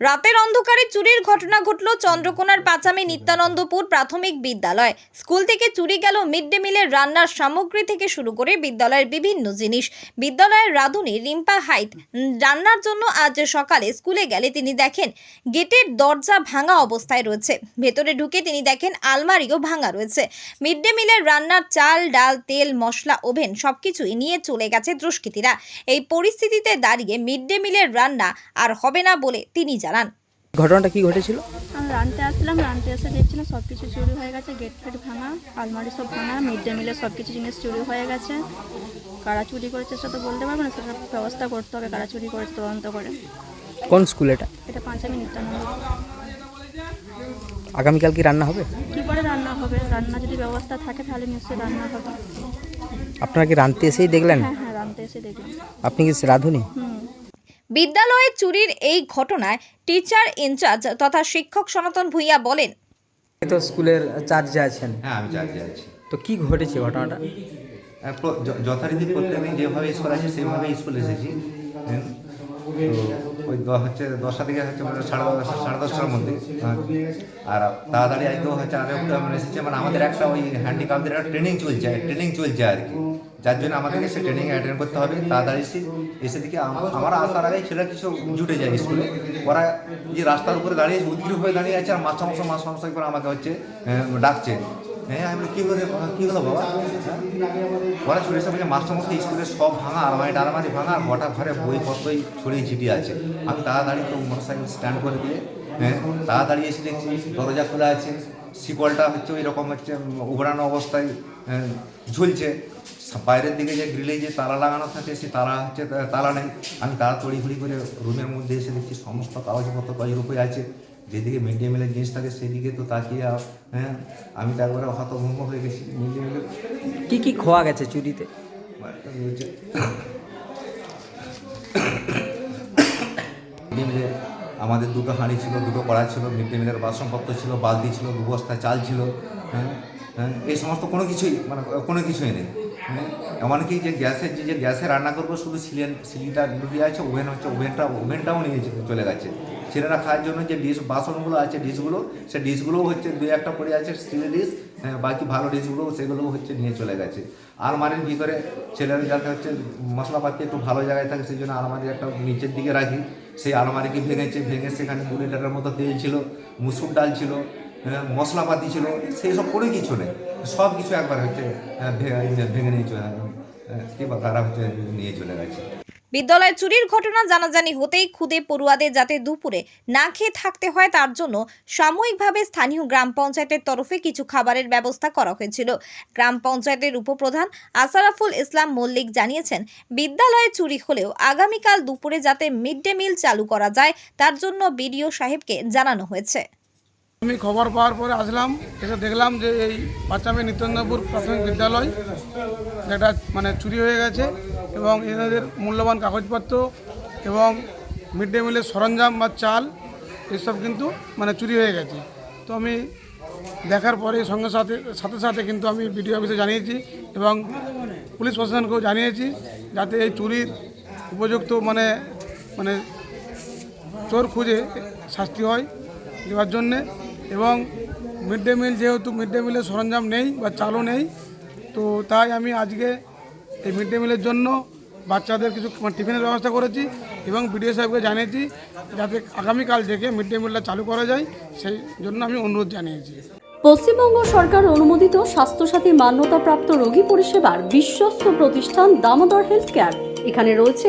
রাতের অন্ধকারে চুরির ঘটনা ঘটল চন্দ্রকোনার পাচামে নিত্যানন্দপুর প্রাথমিক বিদ্যালয়। স্কুল থেকে চুরি গেল মিড ডে মিলের রান্নার সামগ্রী থেকে শুরু করে বিদ্যালয়ের বিভিন্ন জিনিস। বিদ্যালয়ের রাঁধুনি, রিম্পা হাইট, রান্নার জন্য আজ সকালে স্কুলে গেলে তিনি দেখেন, গেটের দরজা ভাঙা অবস্থায় রয়েছে। ভেতরে ঢুকে তিনি দেখেন আলমারিও ভাঙা রয়েছে। মিড ডে মিলের রান্নার চাল, ডাল, তেল, মশলা, ওভেন সবকিছুই নিয়ে চলে গেছে দুষ্কৃতীরা। এই পরিস্থিতিতে দাঁড়িয়ে মিড ডে মিলের রান্না আর হবে না বলে তিনি জানান। ঘটনাটা কি ঘটেছিল? আমি রানতে আসলাম রানতে এসে দেখছিলাম সব কিছু চুরি হয়ে গেছে গেট ফেট ভাঙা আলমারি সব ভাঙা মিড ডে মিলের সব কিছু জিনিস চুরি হয়ে গেছে। কারা চুরি করেছে সেটা বলতে পারব না সেটা ব্যবস্থা করতে হবে কারা চুরি করেছে তদন্ত করে। কোন স্কুল এটা? এটা পাঁচামি নিত্যানন্দ আগামীকাল কি রান্না হবে? কী করে রান্না হবে? রান্না যদি ব্যবস্থা থাকে তাহলে নিশ্চয়ই রান্না হবে। আপনারা কি রাঁধতে এসেই দেখলেন? হ্যাঁ হ্যাঁ রানতে এসে দেখলাম। আপনি কি রাঁধুনি? হুম। বিদ্যালয়ে চুরির এই ঘটনায় টিচার ইনচার্জ তথা শিক্ষক সনাতন ভূঁইয়া বলেন তো স্কুলের চার্জে আছেন। হ্যাঁ আমি চার্জে আছি। তো কি ঘটেছে ঘটনাটা? আর প্র- য- যথারীতি প্রত্যেকদিন যেভাবে স্কুল আছে সেভাবে স্কুল এসেছি। হুম। তো ওই হচ্ছে, দশটা থেকে হচ্ছে মানে সাড়ে সাড়ে দশটার মধ্যে। হ্যাঁ। আর তাড়াতাড়ি আজকেও হচ্ছে আরও মানে এসেছে। মানে আমাদের একটা ওই হ্যান্ডিক্যাপদের একটা ট্রেনিং চলছে ট্রেনিং চলছে আর কি। যার জন্য আমাদেরকে সে ট্রেনিং অ্যাটেন্ড করতে হবে। তাড়াতাড়ি এসে এসে দিকে আমার আসার আগে ছেলেরা কিছু জুটে যায় স্কুলে। ওরা যে রাস্তার উপরে দাঁড়িয়ে উদ্গ্রীব হয়ে দাঁড়িয়ে আছে আর মাস্টারমশাই মাস্টারমশাই করে আমাকে হচ্ছে ডাকছে। হ্যাঁ আমি কি? কি হ্যাঁ? স্কুলে সব ভাঙা, আলমারি ভাঙা গোটা ঘরে ছড়িয়ে ছিটিয়ে আছে তাড়াতাড়ি তো স্ট্যান্ড করে দিয়ে হ্যাঁ তাড়াতাড়ি দরজা খোলা আছে, শিকলটা হচ্ছে ওই রকম হচ্ছে উবড়ানো অবস্থায় ঝুলছে বাইরের দিকে যে গ্রিলে যে তালা লাগানো থাকে, সে তালা হচ্ছে, তালা নেই আমি তাড়া তড়িঘড়ি করে রুমের মধ্যে এসে দেখছি সমস্ত কাগজপত্র কাজের উপরে আছে যেদিকে মিড ডে মিলের জিনিস থাকে সেদিকে তো তাকিয়ে হ্যাঁ? আমি তো একবারে হতভম্ব হয়ে গেছি। মিড ডে মিলের কী কী খোয়া গেছে চুরিতে? আমাদের দুটো হাঁড়ি ছিল দুটো কড়া ছিল মিড ডে মিলের বাসনপত্র ছিল বালতি ছিল দু বস্তা চাল ছিল হ্যাঁ? হ্যাঁ? এই সমস্ত কোনো কিছুই মানে কোনো কিছুই নেই। এমনকি যে গ্যাসের যে যে গ্যাসে রান্না করব শুধু সিলিন সিলিন্ডার দুটি আছে ওভেন হচ্ছে ওভেনটা ওভেনটাও নিয়ে চলে গেছে। ছেলেরা খাওয়ার জন্য যে ডিশ বাসনগুলো আছে ডিশগুলো সে ডিশগুলোও হচ্ছে দুই একটা পড়ে আছে স্টিলের ডিশ হ্যাঁ, বাকি ভালো ডিশগুলো সেগুলোও হচ্ছে নিয়ে চলে গেছে। আলমারির ভিতরে ছেলেরা যাতে হচ্ছে মশলাপাতি একটু ভালো জায়গায় থাকে সেই জন্য আলমারি একটা নিচের দিকে রাখি। সেই আলমারিকে ভেঙেছে ভেঙে সেখানে দু লিটারের মতো তেল ছিল মুসুর ডাল ছিল মশলাপাতি ছিল সেই সব কোনো কিছু নেই। সব কিছু একবার হচ্ছে হ্যাঁ, ভেঙে নিয়ে চলে হ্যাঁ, কি বা তারা হচ্ছে নিয়ে চলে গেছে। বিদ্যালয়ে চুরির ঘটনা জানাজানি হতেই খুদে পড়ুয়াদের যাতে দুপুরে না খেয়ে থাকতে হয় তার জন্য সাময়িকভাবে স্থানীয় গ্রাম পঞ্চায়েতের তরফে কিছু খাবারের ব্যবস্থা করা হয়েছিল। গ্রাম পঞ্চায়েতের উপপ্রধান আসারাফুল ইসলাম মল্লিক জানিয়েছেন বিদ্যালয়ে চুরি হলেও আগামীকাল দুপুরে যাতে মিড ডে মিল চালু করা যায় তার জন্য বিডিও সাহেবকে জানানো হয়েছে। আমি খবর পাওয়ার পরে আসলাম, এসে দেখলাম যে এই পাঁচামে নিত্যানন্দপুর প্রাথমিক বিদ্যালয়, যেটা মানে চুরি হয়ে গেছে এবং এদের মূল্যবান কাগজপত্র এবং মিড ডে মিলের সরঞ্জাম বা চাল, এসব কিন্তু মানে চুরি হয়ে গেছে। তো আমি দেখার পরে সঙ্গে সাথে সাথে সাথে কিন্তু আমি বিডিও অফিসে জানিয়েছি এবং পুলিশ প্রশাসনকেও জানিয়েছি যাতে এই চুরির উপযুক্ত মানে মানে চোর খুঁজে শাস্তি হয় দেওয়ার জন্যে। এবং মিড ডে মিল যেহেতু মিড ডে মিলের সরঞ্জাম নেই বা চালও নেই, তো তাই আমি আজকে এই মিড ডে মিলের জন্য বাচ্চাদের কিছু মানে টিফিনের ব্যবস্থা করেছি এবং বিডিও সাহেবকে জানিয়েছি যাতে আগামীকাল থেকে মিড ডে মিলটা চালু করা যায়, সেই জন্য আমি অনুরোধ জানিয়েছি। পশ্চিমবঙ্গ সরকার অনুমোদিত স্বাস্থ্যসাথী মান্যতাপ্রাপ্ত রোগী পরিষেবার বিশ্বস্ত প্রতিষ্ঠান দামোদর হেলথ কেয়ার। এখানে রয়েছে